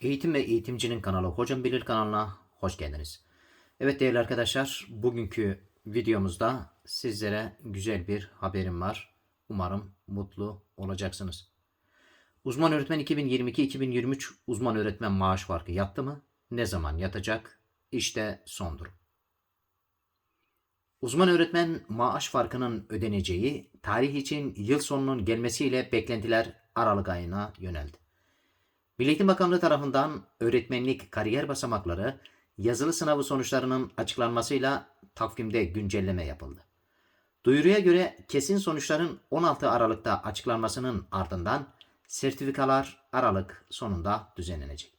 Eğitim ve Eğitimcinin kanalı Hocam Bilir kanalına hoş geldiniz. Evet değerli arkadaşlar, bugünkü videomuzda sizlere güzel bir haberim var. Umarım mutlu olacaksınız. Uzman öğretmen 2022-2023 uzman öğretmen maaş farkı yattı mı? Ne zaman yatacak? İşte son durum. Uzman öğretmen maaş farkının ödeneceği tarih için yıl sonunun gelmesiyle beklentiler Aralık ayına yöneldi. Milli Eğitim Bakanlığı tarafından öğretmenlik kariyer basamakları yazılı sınavı sonuçlarının açıklanmasıyla takvimde güncelleme yapıldı. Duyuruya göre kesin sonuçların 16 Aralık'ta açıklanmasının ardından sertifikalar Aralık sonunda düzenlenecek.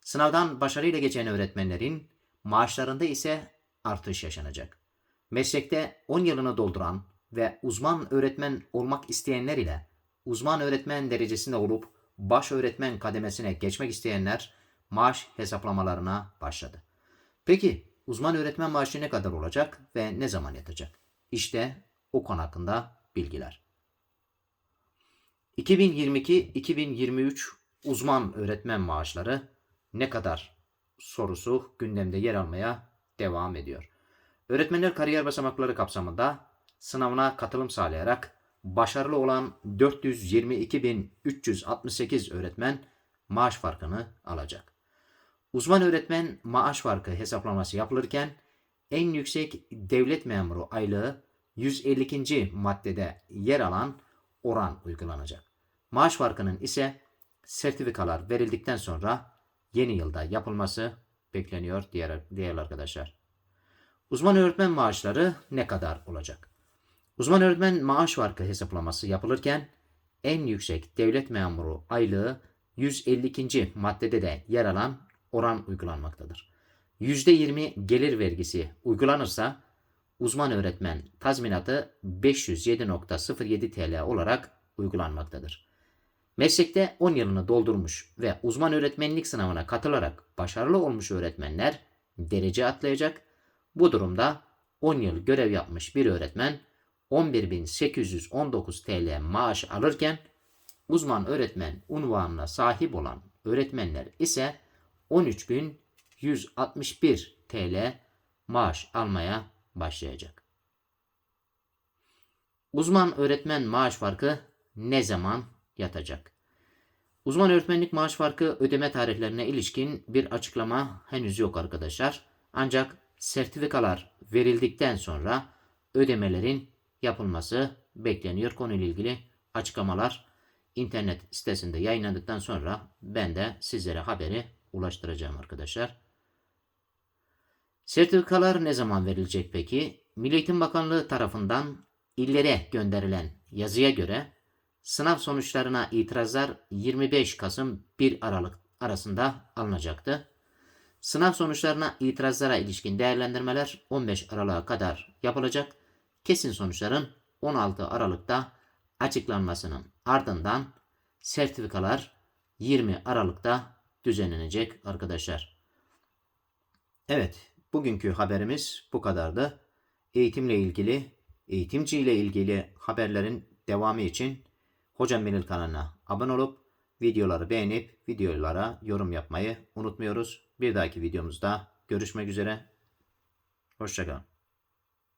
Sınavdan başarıyla geçen öğretmenlerin maaşlarında ise artış yaşanacak. Meslekte 10 yılını dolduran ve uzman öğretmen olmak isteyenler ile uzman öğretmen derecesinde olup baş öğretmen kademesine geçmek isteyenler maaş hesaplamalarına başladı. Peki uzman öğretmen maaşı ne kadar olacak ve ne zaman yatacak? İşte o konu hakkında bilgiler. 2022-2023 uzman öğretmen maaşları ne kadar sorusu gündemde yer almaya devam ediyor. Öğretmenler kariyer basamakları kapsamında sınavına katılım sağlayarak başarılı olan 422.368 öğretmen maaş farkını alacak. Uzman öğretmen maaş farkı hesaplaması yapılırken en yüksek devlet memuru aylığı 152. maddede yer alan oran uygulanacak. Maaş farkının ise sertifikalar verildikten sonra yeni yılda yapılması bekleniyor diğer, diğer arkadaşlar. Uzman öğretmen maaşları ne kadar olacak? Uzman öğretmen maaş farkı hesaplaması yapılırken en yüksek devlet memuru aylığı 152. maddede de yer alan oran uygulanmaktadır. %20 gelir vergisi uygulanırsa uzman öğretmen tazminatı 507.07 TL olarak uygulanmaktadır. Meslekte 10 yılını doldurmuş ve uzman öğretmenlik sınavına katılarak başarılı olmuş öğretmenler derece atlayacak. Bu durumda 10 yıl görev yapmış bir öğretmen 11.819 TL maaş alırken uzman öğretmen unvanına sahip olan öğretmenler ise 13.161 TL maaş almaya başlayacak. Uzman öğretmen maaş farkı ne zaman yatacak? Uzman öğretmenlik maaş farkı ödeme tarihlerine ilişkin bir açıklama henüz yok arkadaşlar. Ancak sertifikalar verildikten sonra ödemelerin yapılması bekleniyor. Konuyla ilgili açıklamalar internet sitesinde yayınlandıktan sonra ben de sizlere haberi ulaştıracağım arkadaşlar. Sertifikalar ne zaman verilecek peki? Milli Eğitim Bakanlığı tarafından illere gönderilen yazıya göre sınav sonuçlarına itirazlar 25 Kasım 1 Aralık arasında alınacaktı. Sınav sonuçlarına itirazlara ilişkin değerlendirmeler 15 Aralık'a kadar yapılacak. Kesin sonuçların 16 Aralık'ta açıklanmasının ardından sertifikalar 20 Aralık'ta düzenlenecek arkadaşlar. Evet, bugünkü haberimiz bu kadardı. Eğitimle ilgili, eğitimciyle ilgili haberlerin devamı için Hocam Benil kanalına abone olup videoları beğenip videolara yorum yapmayı unutmuyoruz. Bir dahaki videomuzda görüşmek üzere. Hoşçakalın.